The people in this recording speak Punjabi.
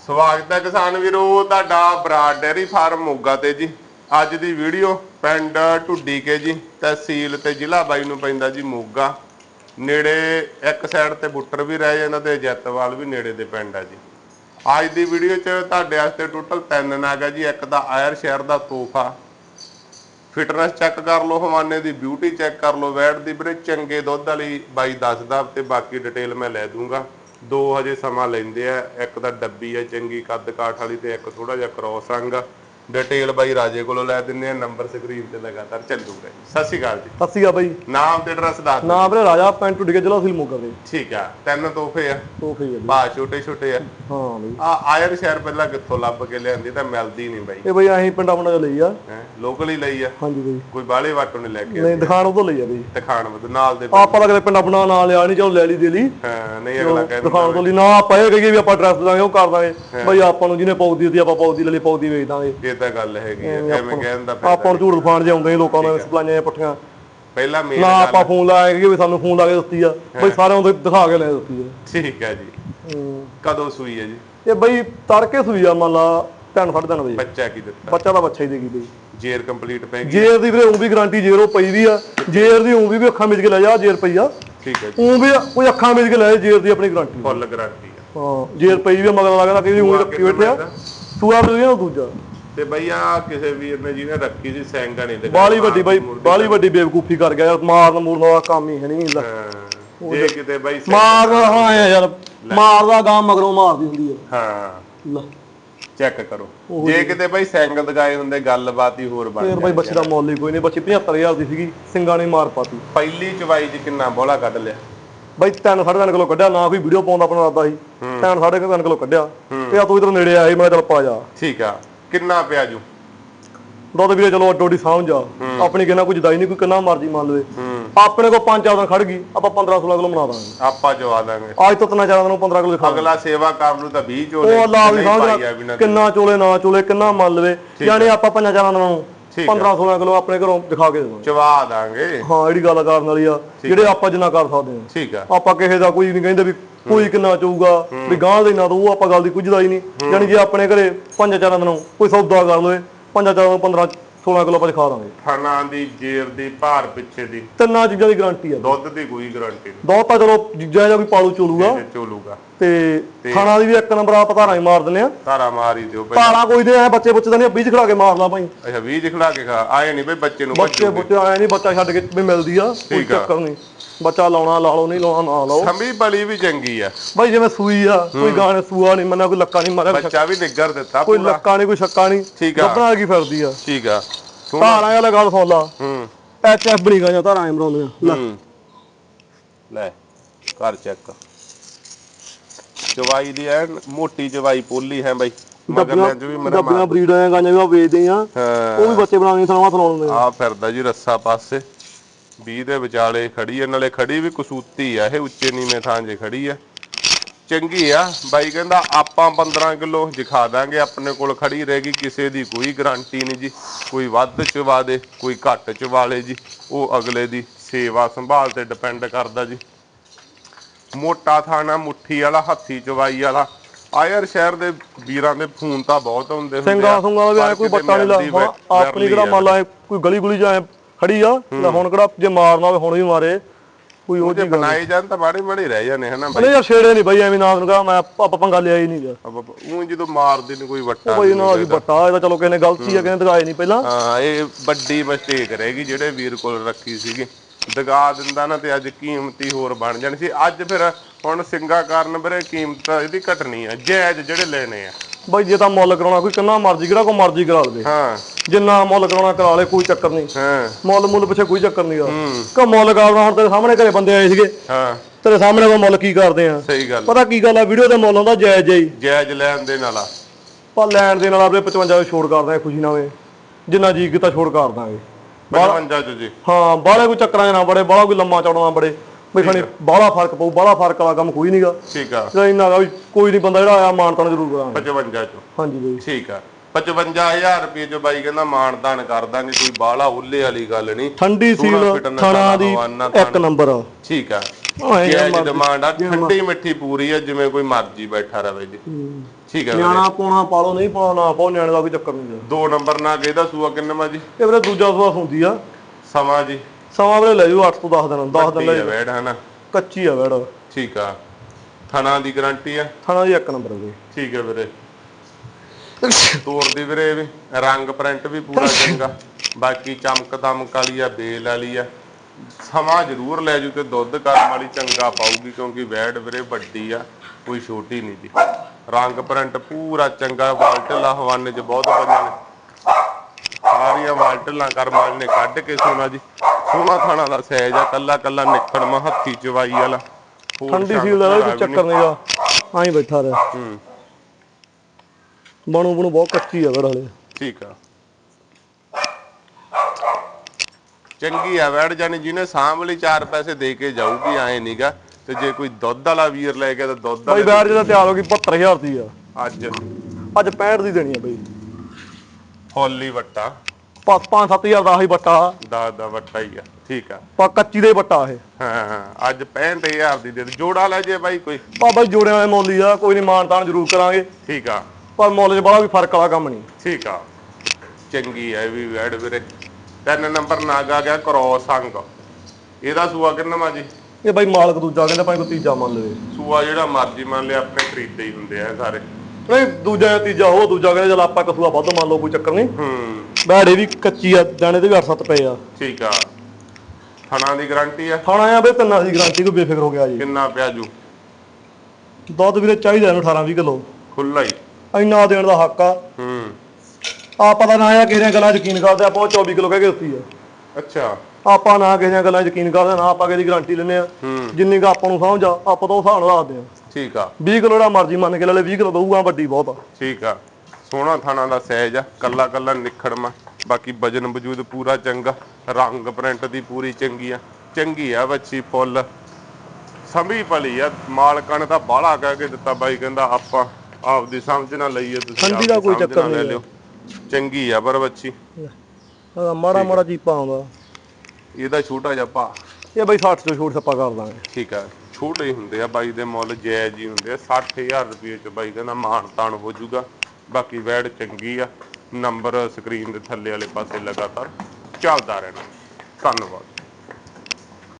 ਸਵਾਗਤ ਹੈ ਕਿਸਾਨ ਵੀਰੋ, ਤੁਹਾਡਾ ਬਰਾਡ ਡੇਅਰੀ ਫਾਰਮ ਮੋਗਾ ਤੇ ਜੀ। ਅੱਜ ਦੀ ਵੀਡੀਓ ਪਿੰਡ ਢੁੱਡੀ ਕੇ ਜੀ, ਤਹਿਸੀਲ ਤੇ ਜ਼ਿਲ੍ਹਾ ਬਾਈ ਨੂੰ ਪੈਂਦਾ ਜੀ ਮੋਗਾ। ਨੇੜੇ ਇੱਕ ਸਾਈਡ ਤੇ ਬੁੱਟਰ ਵੀ ਰਹਿ ਜਾਂਦਾ ਤੇ ਜੱਤਵਾਲ ਵੀ ਨੇੜੇ ਦੇ ਪਿੰਡ ਆ ਜੀ। ਅੱਜ ਦੀ ਵੀਡੀਓ 'ਚ ਤੁਹਾਡੇ ਵਾਸਤੇ ਟੋਟਲ ਤਿੰਨ ਨਾਗ ਹੈ ਜੀ, ਇੱਕ ਦਾ ਆਇਰ ਸ਼ਹਿਰ ਦਾ ਤੋਹਫਾ। ਫਿਟਨੈਸ ਚੈੱਕ ਕਰ ਲਓ, ਹਵਾਨੇ ਦੀ ਬਿਊਟੀ ਚੈੱਕ ਕਰ ਲਓ, ਵੈਟ ਦੀ ਵੀਰੇ ਚੰਗੇ ਦੁੱਧ ਵਾਲੀ ਬਾਈ ਦੱਸਦਾ ਤੇ ਬਾਕੀ ਡਿਟੇਲ ਮੈਂ ਲੈ ਦੂੰਗਾ। ਦੋ ਹਜੇ ਸਮਾਂ ਲੈਂਦੇ ਆ, ਇੱਕ ਤਾਂ ਡੱਬੀ ਹੈ ਚੰਗੀ ਕੱਦ ਕਾਠ ਵਾਲੀ ਤੇ ਇੱਕ ਥੋੜਾ ਜਿਹਾ ਕ੍ਰੋਸ ਰੰਗ। ਡਿਟੇਲ ਬਾਈ ਰਾਜੇ ਕੋਲੋਂ ਲੈ ਦਿੰਨੇ ਆ ਨੰਬਰ ਸਕਰੀਨ ਤੇ ਲਗਾਤਾਰ ਚੱਲੂਗਾ ਜੀ ਸਤਿ ਸ਼੍ਰੀ ਅਕਾਲ ਜੀ। ਸਤਿ ਸ਼੍ਰੀ ਅਕਾਲ ਬਾਈ। ਨਾਮ ਤੇ ਐਡਰੈਸ ਦੱਸ ਦਿਓ। ਨਾਮ ਵੀਰੇ ਰਾਜਾ ਪਿੰਡ ਟੁੱਟ ਕੇ ਜ਼ਿਲ੍ਹਾ ਸਿਲ ਮੋਗਾ ਦੇ ਠੀਕ ਆ ਤਿੰਨ ਤੋਹਫੇ ਆ। ਤੋਹਫੇ ਆ ਬਾ ਛੋਟੇ ਛੋਟੇ ਆ। ਹਾਂ ਬਾਈ। ਆ ਆਇਰ ਸ਼ਹਿਰ ਪਹਿਲਾਂ ਕਿੱਥੋਂ ਲੱਭ ਕੇ ਲਿਆਂਦੀ ਤਾਂ ਮਿਲਦੀ ਨਹੀਂ ਬਾਈ। ਇਹ ਬਾਈ ਅਸੀਂ ਪਿੰਡਾਂ ਚ ਲਈ ਆ। ਲੋਕਲ ਹੀ ਲਈ ਆ। ਹਾਂਜੀ ਬਾਈ। ਕੋਈ ਬਾਹਲੇ ਵਾਟੋਂ ਨਹੀਂ ਲੈ ਕੇ ਨਹੀਂ ਦਿਖਾਣ ਉਹ ਤੋਂ ਲਈ ਆ ਬਾਈ। ਦਿਖਾਣ ਵਧ ਨਾਲ ਦੇ ਆਪਾਂ ਕਦੇ ਪਿੰਡਾਂ ਪਿੰਡਾਂ ਨਾਲ ਲਿਆ ਨਹੀਂ ਚਲੋ ਲੈ ਲਈ ਦੇ ਲਈ। ਹਾਂ ਨਹੀਂ ਅਗਲਾ ਕਹਿੰਦਾ ਦਿਖਾਣ ਤੋਂ ਲਈ। ਨਾ ਆਪਾਂ ਇਹ ਕਹੀਏ ਵੀ ਆਪਾਂ ਐਡਰੈਸ ਦਾਂਗੇ ਉਹ ਕਰ ਦਾਂਗੇ। ਬਾਈ ਆਪਾਂ ਨੂੰ ਜਿਹਨੇ ਪੌਦੀ ਦਿੱਤੀ ਆਪਾਂ ਪੌਦੀ ਲੈ ਲਈ ਪੌਦੀ ਵੇਚ ਦਾਂਗੇ। ਤਾਂ ਗੱਲ ਹੈਗੀ ਆ ਐਵੇਂ ਕਹਿੰਦਾ ਆਪਾਂ ਨੂੰ ਝੂਠ ਫਾਣ ਜੇ ਆਉਂਦੇ ਨੇ ਲੋਕਾਂ ਨੂੰ ਸਪਲਾਈਆਂ ਜਾਂ ਪੱਠੀਆਂ। ਪਹਿਲਾਂ ਮੇਨ ਨਾ ਆਪਾਂ ਫੋਨ ਲਾਇਆ ਕਿ ਵੀ ਸਾਨੂੰ ਫੋਨ ਲਾ ਕੇ ਦਿੱਤੀ ਆ। ਬਾਈ ਸਾਰਿਆਂ ਨੂੰ ਦਿਖਾ ਕੇ ਲੈ ਦਿੱਤੀ ਆ। ਠੀਕ ਹੈ ਜੀ। ਕਦੋਂ ਸੂਈ ਹੈ ਜੀ? ਇਹ ਬਾਈ ਤੜਕੇ ਸੂਈ ਆ ਮੰਨ ਲਾ 3:30 ਵਜੇ। ਬੱਚਾ ਕੀ ਦਿੱਤਾ? ਬੱਚਾ ਦਾ ਬੱਚਾ ਹੀ ਦੇਗੀ ਬਾਈ। ਜੇਰ ਕੰਪਲੀਟ ਪੈ ਗਈ? ਜੇਰ ਦੀ ਵੀਰੇ ਉਹ ਵੀ ਗਾਰੰਟੀ ਜੇਰ ਉਹ ਪਈ ਵੀ ਆ। ਜੇਰ ਦੀ ਉਹ ਵੀ ਅੱਖਾਂ ਮਿਚ ਕੇ ਲੈ ਜਾ ਜੇਰ ਪਈ ਆ। ਠੀਕ ਹੈ ਜੀ। ਉਹ ਵੀ ਕੋਈ ਅੱਖਾਂ ਮਿਚ ਕੇ ਲੈ ਜੇਰ ਦੀ ਆਪਣੀ ਗਾਰੰਟੀ ਫੁੱਲ ਗਾਰੰਟੀ ਆ। ਹਾਂ ਜੇਰ ਪਈ ਵੀ ਮਗਰ ਲੱਗਦਾ ਕਿ ਉਹ ਰੱਖੀ ਬੈਠੇ ਆ। ਸੂਆ ਵੀ ਦੂਜਾ। ਤੇ ਬਈਆ ਕਿਸੇ ਵੀਰ ਨੇ ਜਿਹਨੇ ਰੱਖੀ ਸੀ ਸੈਂਗਾ ਨਹੀਂ ਲਗਾ ਬਾਲੀ ਵੱਡੀ ਬਾਈ ਬਾਲੀ ਵੱਡੀ ਬੇਵਕੂਫੀ ਕਰ ਗਿਆ ਯਾਰ ਮਾਰਨ ਮੂਰਨ ਵਾਲਾ ਕੰਮ ਹੀ ਹੈ ਨਹੀਂ। ਜੇ ਕਿਤੇ ਬਾਈ ਮਾਰਨ ਹਾਂ ਯਾਰ ਮਾਰਦਾ ਗਾਂ ਮਗਰੋਂ ਮਾਰਦੀ ਹੁੰਦੀ ਆ ਹਾਂ। ਲੈ। ਚੈੱਕ ਕਰੋ। ਜੇ ਕਿਤੇ ਬਾਈ ਸੈਂਗਲ ਦਗਾਏ ਹੁੰਦੇ ਗੱਲਬਾਤ ਹੀ ਹੋਰ ਬਣ ਫੇਰ ਬਾਈ ਬੱਚੇ ਦਾ ਮੁੱਲ ਹੀ ਕੋਈ ਨਹੀਂ ਬੱਚੀ 75000 ਦੀ ਸੀਗੀ ਸਿੰਘਾਂ ਨੇ ਮਾਰ ਪਾਤੀ। ਪਹਿਲੀ ਚਵਾਈ 'ਚ ਕਿੰਨਾ ਬੋਲਾ ਕੱਢ ਲਿਆ। ਬਾਈ ਤਿੰਨ ਸਾਢੇ ਤਿੰਨ ਕਿਲੋ ਕੱਢਿਆ ਨਾ ਕੋਈ ਵੀਡੀਓ ਪਾਉਂਦਾ ਆਪਣਾ ਦਾਦਾ ਸੀ। ਤਿੰਨ ਸਾਢੇ ਤਿੰਨ ਕਿਲੋ ਕੱਢਿਆ। ਤੇ ਆ ਤੂੰ ਇਧਰ ਨੇੜੇ ਸੀ, ਮੈਂ ਚੱਲ ਪਾ ਜਾ। ਠੀਕ ਆ। ਕਿੰਨਾ ਪਿਆ ਜੂ? ਦੁੱਧ ਵੀਰੇ ਚਲੋ ਅੱਡੋ ਅੱਡੀ ਸਮਝ ਆ ਆਪਣੀ ਕਿੰਨਾ ਕੋਈ ਜਦਾਈ ਨਹੀਂ ਕੋਈ ਕਿੰਨਾ ਮਰਜ਼ੀ ਮੰਨ ਲਵੇ। ਆਪਣੇ ਚਾਰ ਦਿਨ ਖੜ ਗਈ ਆਪਾਂ 15 16 ਕਿਲੋ ਬਣਾ ਦਾਂਗੇ। ਆਪਾਂ ਜਵਾ ਦਾਂਗੇ। ਅੱਜ ਤੋਂ ਤਿੰਨ ਚਾਰ ਨੂੰ 15 ਕਿਲੋ ਦਿਖਾ ਅਗਲਾ ਸੇਵਾ ਕਰ ਲੂ ਤਾਂ 20 ਚੋਲੇ ਉਹ ਵੀ ਸਮਝ ਕਿੰਨਾ ਚੋਲੇ ਨਾ ਚੋਲੇ ਕਿੰਨਾ ਮੰਨ ਲਵੇ। ਯਾਨੀ ਆਪਾਂ ਪੰਜਾਂ ਚਾਰਾਂ ਨੂੰ ਠੀਕ 15 16 ਕਿਲੋ ਆਪਣੇ ਘਰੋਂ ਦਿਖਾ ਕੇ ਦੇਵਾਂਗੇ। ਚਵਾ ਦਾਂਗੇ। ਹਾਂ ਜਿਹੜੀ ਗੱਲ ਕਰਨ ਵਾਲੀ ਆ ਜਿਹੜੇ ਆਪਾਂ ਜਿੰਨਾ ਕਰ ਸਕਦੇ ਹਾਂ ਠੀਕ ਆ। ਆਪਾਂ ਕਿਸੇ ਦਾ ਕੋਈ ਨਹੀਂ ਕਹਿੰਦੇ ਵੀ ਕੋਈ ਕਿੰਨਾ ਚਾਊਗਾ ਵੀ ਗਾਂ ਦੇ ਨਾ ਤਾਂ ਉਹ ਆਪਾਂ ਗੱਲ ਦੀ ਕੁਝਦਾ ਹੀ ਨਹੀਂ। ਯਾਨੀ ਜੇ ਆਪਣੇ ਘਰੇ ਪੰਜਾਂ ਚਾਰਾਂ ਦਿਨੋਂ ਕੋਈ ਸੌਦਾ ਕਰ ਲਵੇ ਪੰਜਾਂ ਚਾਰਾਂ ਨੂੰ 15 16 ਕਿਲੋ ਆਪਾਂ ਦਿਖਾ ਦਾਂਗੇ। ਥਣਾ ਦੀ ਜੇਰ ਦੀ ਭਾਰ ਪਿੱਛੇ ਦੀ। ਤਿੰਨਾਂ ਚੀਜ਼ਾਂ ਦੀ ਗਾਰੰਟੀ ਆ। ਦੁੱਧ ਦੀ ਕੋਈ ਗਾਰੰਟੀ ਨਹੀਂ। ਦੋ ਤਾਂ ਚਲੋ ਜਿਹਾ ਜਿਹਾ ਕੋਈ ਪਾਲੂ ਚੋਲੂਗਾ। ਚੋਲੂਗਾ। ਤੇ ਖਾਣਾ ਦੀ ਵੀ ਇੱਕ ਨੰਬਰ ਆ ਪਤਾਰਾਂ ਹੀ ਮਾਰ ਦਿੰਦੇ ਆ। ਧਾਰਾ ਮਾਰੀ ਦਿਓ ਪਹਿਲਾਂ। ਪਾਲਾ ਕੋਈ ਦੇ ਐ ਬੱਚੇ ਬੱਚੇ ਦਾ ਨਹੀਂ ਬੀਜ ਖੜਾ ਕੇ ਮਾਰ ਲਾ ਭਾਈ। ਅੱਛਾ 20 ਦਿਖਲਾ ਕੇ ਖਾ। ਆਏ ਨਹੀਂ ਬਈ ਬੱਚੇ ਨੂੰ ਬੱਚੇ ਬੱਚੇ ਆਏ ਨਹੀਂ ਬੱਚਾ ਛੱਡ ਕੇ ਵੀ ਮਿਲਦੀ ਆ ਕੋਈ। ਚੱਕਰ ਨਹੀਂ। ਬੱਚਾ ਲਾਉਣਾ ਲਾ ਲਓ ਨਹੀਂ ਲਾਉਣਾ ਨਾ ਲਾਓ। ਖੰਬੀ ਬਲੀ ਵੀ ਚੰਗੀ ਆ। ਭਾਈ ਜਿਵੇਂ ਸੂਈ ਆ ਕੋਈ ਗਾਣੇ ਸੂਆ ਨਹੀਂ ਮੰਨਿਆ ਕੋਈ ਲੱਕਾ ਨਹੀਂ ਮਾਰਿਆ ਬੱਚਾ ਵੀ ਨਿੱਗਰ ਦਿੱਤਾ ਕੋਈ ਲੱਕਾ ਨਹੀਂ ਕੋਈ ਛੱਕਾ ਨਹੀਂ ਠੀਕ ਆ। ਗੱਭਣਾ ਕੀ ਫਿਰਦੀ ਆ। ਠੀਕ ਆ। ਧਾਰਾਂ ਵਾਲਾ ਗੱਲ ਸੁਣ ਲਾ। ਹੂੰ। ਐਚ ਐਫ ਬਣੀ ਗਾਂ ਧਾਰਾਂ ਐ ਮਰਾਉਂਦੀਆਂ ਲੈ। ਲੈ ਕਰ ਚੈੱਕ। ਚਵਾਈ ਦੀ ਐ ਮੋਟੀ ਚਵਾਈ ਪੋਲੀ ਹੈ ਬਾਈ। ਮਗਰ ਵੀ ਮੇਰਾ ਡੱਬੀਆਂ ਬਰੀਡਾਂ ਗਾਂ ਜਿਵੇਂ ਉਹ ਵੇਚਦੇ ਆ। ਉਹ ਵੀ ਬੱਚੇ ਬਣਾਉਣੇ ਸਲਾਵਾ ਆ ਆ ਫਿਰਦਾ ਜੀ ਰੱਸਾ ਪਾਸੇ। 20 ਦੇ ਵਿਚਾਲੇ ਖੜੀ ਐ ਨਾਲੇ ਖੜੀ ਵੀ ਕਸੂਤੀ ਆ ਇਹ ਉੱਚੇ ਨੀਵੇਂ ਥਾਂ 'ਜੇ ਖੜੀ ਆ ਚੰਗੀ ਆ ਬਾਈ ਕਹਿੰਦਾ ਆਪਾਂ 15 ਕਿਲੋ ਦਿਖਾ ਦਾਂਗੇ ਆਪਣੇ ਕੋਲ ਖੜੀ ਰਹੇਗੀ ਕਿਸੇ ਦੀ ਕੋਈ ਗਾਰੰਟੀ ਨਹੀਂ ਜੀ। ਕੋਈ ਵੱਧ ਚਵਾ ਦੇ ਕੋਈ ਘੱਟ ਚਵਾ ਲੇ ਜੀ। ਉਹ ਅਗਲੇ ਦੀ ਸੇਵਾ ਸੰਭਾਲ ਤੇ ਡਿਪੈਂਡ ਕਰਦਾ ਜੀ। ਮੋਟਾ ਥਾਣਾ ਮੁੱਠੀ ਵਾਲਾ ਹੱਥੀ ਚਵਾਈ ਵਾਲਾ। ਆਇਰ ਸ਼ਹਿਰ ਦੇ ਵੀਰਾਂ ਦੇ ਫੋਨ ਤਾਂ ਬਹੁਤ ਹੁੰਦੇ ਹੁੰਦੇ ਸਿੰਘਾਂ। ਸੁੰਗਾਂ ਦਾ ਵੀ ਐਂ ਕੋਈ ਬੱਟਾ ਨਹੀਂ ਲਾ ਆਪਣੀ ਕਿਹੜਾ ਮੰਨ ਲਾ ਕੋਈ ਗਲੀ ਗੁਲੀ ਜਾਂ ਖੜੀ ਆ ਲੈ ਹੁਣ ਕਿਹੜਾ ਜੇ ਮਾਰਨਾ ਹੋਵੇ ਹੁਣ ਵੀ ਮਾਰੇ। ਕੋਈ ਉਹ ਜੇ ਬਣਾਏ ਜਾਣ ਤਾਂ ਮਾੜੇ ਮਾੜੇ ਰਹਿ ਜਾਂਦੇ ਹਨਾ ਬਾਈ। ਨਹੀਂ ਯਾਰ ਛੇੜੇ ਨਹੀਂ ਬਈ ਐਵੇਂ ਨਾ ਤੈਨੂੰ ਕਹਾਂ ਮੈਂ ਆਪਾਂ ਪੰਗਾ ਲਿਆ ਹੀ ਨਹੀਂ ਗਿਆ ਉਹ ਜਦੋਂ ਮਾਰਦੇ ਨੇ ਕੋਈ ਵੱਟਾ ਬਈ ਨਾ ਕੀ ਬੱਟਾ ਇਹਦਾ। ਚਲੋ ਕਿਸੇ ਨੇ ਗਲਤੀ ਆ ਕਿਸੇ ਨੇ ਦਿਖਾਏ ਨਹੀਂ ਪਹਿਲਾਂ। ਹਾਂ ਇਹ ਵੱਡੀ ਮਿਸਟੇਕ ਰਹੇਗੀ ਜਿਹੜੇ ਵੀਰ ਕੋਲ ਰੱਖੀ ਸੀਗੀ। ਦਗਾ ਦਿੰਦਾ ਨਾ ਤੇ ਅੱਜ ਕੀਮਤੀ ਹੋਰ ਬਣ ਜਾਣੀ ਸੀ। ਅੱਜ ਫਿਰ ਹੁਣ ਸਿੰਗਾ ਕਾਰਨ ਵੀਰੇ ਕੀਮਤ ਇਹਦੀ ਘਟਣੀ ਆ ਜਾਇਜ਼ ਜਿਹੜੇ ਲੈਣੇ ਆ। ਬਈ ਜੇ ਤਾਂ ਮੁੱਲ ਕਰਾਉਣਾ ਕੋਈ ਕਿੰਨਾ ਮਰਜ਼ੀ ਕਿਹੜਾ ਕੋ ਮਰਜ਼ੀ ਕਰਾ ਲਵੇ। ਹਾਂ। ਜਿੰਨਾ ਮੁੱਲ ਕਰਾਉਣਾ ਕਰਾ ਲੈ ਕੋਈ ਚੱਕਰ ਨਹੀਂ। ਹਾਂ। ਮੁੱਲ ਮੁੱਲ ਪਿੱਛੇ ਕੋਈ ਚੱਕਰ ਨਹੀਂਗਾ ਕਾ ਮੁੱਲ ਕਰਾਉਣਾ ਹੁਣ ਤੇਰੇ ਸਾਹਮਣੇ ਘਰੇ ਬੰਦੇ ਆਏ ਸੀਗੇ। ਹਾਂ। ਤੇਰੇ ਸਾਹਮਣੇ ਕੋ ਮੁੱਲ ਕੀ ਕਰਦੇ ਆ? ਸਹੀ ਗੱਲ। ਪਤਾ ਕੀ ਗੱਲ ਆ ਵੀਡੀਓ ਤੇ ਮੁੱਲ ਹੁੰਦਾ ਜਾਇਜ਼ ਜਾਈ। ਜਾਇਜ਼ ਲੈਣ ਦੇ ਨਾਲ ਆ ਪਰ ਲੈਣ ਦੇ ਨਾਲ ਆਪਣੇ 55 ਛੋੜ ਕਰਦੇ ਖੁਸ਼ੀ ਨਾਲ ਜਿੰਨਾ ਜੀ ਕੀਤਾ ਛੋੜ ਕਰ ਦਾਂਗੇ। 55 ਚ ਜੀ। ਹਾਂ ਬਾਹਲੇ ਕੋਈ ਚੱਕਰਾਂ ਨਾ ਬੜੇ ਬਾਹਲਾ ਕੋਈ ਲੰਮਾ ਚੌੜਾ ਨਾ ਬੜੇ ਬਈ ਖਣੀ ਬਾਹਲਾ ਫ਼ਰਕ ਪਊ ਬਾਹਲਾ ਫ਼ਰਕ ਵਾਲਾ ਕੰਮ ਕੋਈ ਨਹੀਂਗਾ ਠੀਕ ਆ। ਤੇ ਇੰਨਾ ਵੀ ਕੋਈ ਨਹੀਂ ਬੰਦਾ ਜਿਹੜਾ ਆਇਆ ਮਾਨਤਾਨ ਜ਼ਰੂਰ ਕਰਾਂਗੇ 55 ਚ। ਹਾਂਜੀ ਬਈ। ਠੀਕ ਆ। 55000 ਰੁਪਏ ਜੋ ਬਾਈ ਕਹਿੰਦਾ ਮਾਨਦਾਨ ਕਰ ਦਾਂਗੇ ਕੋਈ ਬਾਹਲਾ ਉੱਲੇ ਵਾਲੀ ਗੱਲ ਨਹੀਂ ਠੰਡੀ ਸੀਲ ਥਾਣਾ ਦੀ ਇੱਕ ਨੰਬਰ ਆ। ਠੀਕ ਆ। ਜੈਜ। ਡਿਮਾਂਡ ਆ ਠੰਡੀ ਮਿੱਠੀ ਪੂਰੀ ਆ ਜਿਵੇਂ ਕੋਈ ਮਰਜ਼ੀ ਬੈਠਾ ਰਵੇ ਜੀ। ਠੀਕ ਵੀਰੇ ਨਿਆਣਾ ਪਾਉਣਾ ਪਾ ਲਓ ਨਹੀਂ ਪਾਉਣਾ ਨਾ ਪਾਓ ਨਿਆਣੇ ਦਾ ਕੋਈ ਚੱਕਰ ਨਹੀਂ ਦੋ ਨੰਬਰ ਨਾਲ ਇਹਦਾ ਸੂਆ ਕਿੰਨਾ ਜੀ? ਇਹ ਵੀਰੇ ਦੂਜਾ ਸਵਾਸ ਹੁੰਦੀ ਆ। ਸਮਾਂ ਜੀ। ਸਮਾਂ ਵੀਰੇ ਲੈ ਜੂ 8 ਤੋਂ 10 ਦਿਨ 10 ਦਿਨ ਲੈ ਆ ਜਾਊ। ਵੈੜ ਹੈ ਨਾ ਕੱਚੀ ਆ ਵੜ ਠੀਕ ਆ। ਥਣਾ ਦੀ ਗਾਰੰਟੀ ਆ? ਥਾਣਾ ਜੀ ਇੱਕ ਨੰਬਰ ਵੀਰੇ। ਠੀਕ ਹੈ ਵੀਰੇ। ਤੋਰ ਦੀ ਵੀਰੇ ਵੀ। ਰੰਗ ਪ੍ਰਿੰਟ ਵੀ ਪੂਰਾ ਚੰਗਾ। ਬਾਕੀ ਚਮਕ ਦਮਕ ਵਾਲੀ ਆ ਬੇਲ ਵਾਲੀ ਆ। ਸਮਾਂ ਜ਼ਰੂਰ ਲੈ ਜੂ ਤੇ ਦੁੱਧ ਕਰਮ ਵਾਲੀ ਚੰਗਾ ਪਾਊਗੀ ਕਿਉਂਕਿ ਵੈੜ ਵੀਰੇ ਵੱਡੀ ਆ ਕੋਈ ਛੋਟੀ ਨਹੀਂ ਜੀ। ਰੰਗ ਪ੍ਰਿੰਟ ਪੂਰਾ ਚੰਗਾ ਵਾਲਟਲਾ ਹਵਾਨੇ 'ਚ ਬਹੁਤ ਪੰਜਾਂ ਨੇ। ਸਾਰੀਆਂ ਵਾਲਟਲਾਂ ਕਰਮ ਵਾਲੀ ਨੇ ਕੱਢ ਕੇ ਸੋਨਾ ਜੀ। ਸੋਨਾ ਥਾਣਾ ਦਾ ਸਹਿਜ ਆ ਕੱਲਾ ਕੱਲਾ ਨਿਖੜ ਮਾ ਹੱਥੀ ਚਵਾਈ ਵਾਲਾ। ਹੋਰ ਠੰਡੀ ਫੀਲ ਦਾ ਕੋਈ ਵੀ ਚੱਕਰ ਨਹੀਂਗਾ ਆਈ ਬੈਠਾ ਰਿਹਾ। ਹੂੰ। ਬਣੂ ਬਣੂ ਬਹੁਤ ਕੱਚੀ ਆ ਵੜ ਹਲੇ। ਠੀਕ ਆ। ਚੰਗੀ ਆ ਵੈੜ ਜਾਨੀ ਜਿਹਨੇ ਸਾਂਭ ਲਈ 4 ਪੈਸੇ ਦੇ ਕੇ ਜਾਊਗੀ ਐ ਨਹੀਂਗਾ ਤੇ ਜੇ ਕੋਈ ਦੁੱਧ ਵਾਲਾ ਵੀਰ ਲੈ ਕੇ ਤਾਂ ਦੁੱਧ ਬਾਈ ਵਾਲੇ ਜਿਹੜਾ ਤਿਆਰ ਹੋ ਗਈ 72000 ਦੀ ਆ। ਅੱਜ। ਅੱਜ 65 ਦੀ ਦੇਣੀ ਆ ਬਈ। ਹੋਲੀ ਵੱਟਾ। 5-7000 ਦਾ ਆਹੀ ਬੱਟਾ ਦਾ ਦਾ ਵੱਟਾ ਹੀ ਆ ਠੀਕ ਆ। ਪਾ ਕੱਚੀ ਦੇ ਬੱਟਾ ਇਹ। ਹਾਂ ਹਾਂ ਅੱਜ 65000 ਦੀ ਦੇ ਦੇ। ਜੋੜਾ ਲੈ ਜੇ ਬਾਈ ਕੋਈ। ਪਾ ਬਾਈ ਜੋੜਿਆਂ ਵਾਲੇ ਮੁੱਲ ਹੀ ਆ ਕੋਈ ਨਹੀਂ ਮਾਨ ਤਾਨ ਜ਼ਰੂਰ ਕਰਾਂਗੇ। ਠੀਕ ਆ। ਪਰ ਮੁੱਲ 'ਚ ਬੜਾ ਵੀ ਫ਼ਰਕ ਵਾਲਾ ਕੰਮ ਨਹੀਂ। ਠੀਕ ਆ। ਚੰਗੀ ਆ ਇਹ ਵੀ ਵੈੜ ਵੀਰੇ। ਤਿੰਨ ਨੰਬਰ ਨਾਗ ਆ ਗਿਆ ਕਰੋਸ ਅੰਗ। ਇਹਦਾ ਸੂਆ ਕਿੰਨਾ ਮਾ ਜੀ? ਇਹ ਬਾਈ ਮਾਲਕ ਦੂਜਾ ਕਹਿੰਦਾ ਭਾਈ ਕੋਈ ਤੀਜਾ ਮੰਨ ਲਵੇ। ਸੂਆ ਜਿਹੜਾ ਮਰਜ਼ੀ ਮੰਨ ਲਿਆ ਆਪਣੇ ਖਰੀਦੇ ਹੀ ਹੁੰਦੇ ਆ ਸਾਰੇ। ਨਹੀਂ ਦੂਜਾ ਤੀਜਾ ਹੋ ਦੂਜਾ ਕਹਿੰਦਾ ਚਲ ਆਪਾਂ ਕਸੂਆ ਵੱਧ ਮੰਨ ਲਓ ਕੋਈ ਚੱਕਰ ਨਹੀਂ। ਹੂੰ। ਬੈੜੇ ਵੀ ਕੱਚੀ ਆ ਦਾਣੇ ਤੇ ਵੀ 8-7 ਪਏ ਆ। ਠੀਕ ਆ। ਥਣਾ ਦੀ ਗਾਰੰਟੀ ਆ? ਖਾਣਾ ਆ ਬਈ ਤਿੰਨਾਂ ਦੀ ਗਾਰੰਟੀ ਕੋਈ ਬੇਫਿਕਰ ਹੋ ਗਿਆ ਜੀ। ਕਿੰਨਾ ਪਿਆ ਜੂ? ਦੁੱਧ ਵੀਰੇ ਚਾਹੀਦਾ ਇਹਨੂੰ 18-20 ਕਿਲੋ। ਖੁੱਲਾ ਹੀ। ਇੰਨਾ ਦੇਣ ਦਾ ਹੱਕ ਆ। ਹੂੰ। ਆ ਪਤਾ ਨਾ ਆ ਕਿਸੇ ਦੀਆਂ ਗੱਲਾਂ ਯਕੀਨ ਕਰਦੇ ਆਪਾਂ ਉਹ 24 ਕਿਲੋ ਕਹਿ ਕੇ ਦਿੱਤੀ ਆ। ਅੱਛਾ। ਆਪਾਂ ਨਾ ਕਿਸੇ ਦੀਆਂ ਗੱਲਾਂ ਯਕੀਨ ਕਰਦੇ ਨਾ ਆਪਾਂ ਕਿਸੇ ਦੀ ਗਾਰੰਟੀ ਲੈਨੇ ਆ। ਜਿੰਨੀ ਕੁ ਆਪਾਂ ਨੂੰ ਸਮਝ ਆ ਆਪਾਂ ਤਾਂ ਉਹ ਹਿਸਾਬ ਨਾਲ ਦੱਸਦੇ ਆ। ਠੀਕ ਆ। 20 ਕਿਲੋ ਦਾ ਮਰਜ਼ੀ ਮੰਨ ਕੇ ਲੈ ਲੈ 20 ਕਿਲੋ ਦਊਗਾ ਵੱਡੀ ਬਹੁਤ ਆ। ਠੀਕ ਆ। ਸੋਹਣਾ ਥਾਣਾ ਦਾ ਸਹਿਜ ਆ ਕੱਲਾ ਕੱਲਾ ਨਿਖੜਮਾ ਬਾਕੀ ਵਜਨ ਵਜੂਦ ਪੂਰਾ ਚੰਗਾ ਰੰਗ ਪ੍ਰਿੰਟ ਦੀ ਪੂਰੀ ਚੰਗੀ ਆ। ਚੰਗੀ ਆ ਬੱਚੀ ਫੁੱਲ। ਸੰਭੀ ਪਲੀ ਆ ਮਾਲਕਾਂ ਨੇ ਤਾਂ ਬਾਹਲਾ ਕਹਿ ਕੇ ਦਿੱਤਾ ਬਾਈ ਕਹਿੰਦਾ ਆਪਾਂ ਆਪਦੀ ਸਮਝ ਨਾਲ ਲਈਏ ਤੁਸੀਂ ਠੰਡੀ ਦਾ ਆਪਦੀ ਕੋਈ ਸਮਝ ਚੱਕਰ ਨਾਲ ਲੈ ਨਹੀਂ ਲਿਓ। ਚੰਗੀ ਆ ਪਰ ਬੱਚੀ। ਆਹ ਮਾੜਾ ਮਾੜਾ ਚੀਪਾ ਆਉਂਦਾ। ਇਹਦਾ ਛੋਟਾ ਜਿਹਾ ਭਾ ਇਹ ਬਈ 60 ਤੋਂ ਛੋਟ ਛੱਪਾ ਕਰ ਦਾਂਗੇ। ਠੀਕ ਆ ਛੋਟੇ ਹੀ ਹੁੰਦੇ ਆ ਬਾਈ ਦੇ ਮੁੱਲ ਜਾਇਜ਼ ਹੀ ਹੁੰਦੇ ਆ। 60000 ਰੁਪਏ ਚ ਬਾਈ ਕਹਿੰਦਾ ਮਾਣ ਤਾਣ ਹੋ ਜਾਊਗਾ। ਬਾਕੀ ਵੈੜ ਚੰਗੀ ਆ। ਨੰਬਰ ਸਕਰੀਨ ਦੇ ਥੱਲੇ ਵਾਲੇ ਪਾਸੇ ਲਗਾਤਾਰ ਚੱਲਦਾ ਰਹਿਣਾ। ਧੰਨਵਾਦ।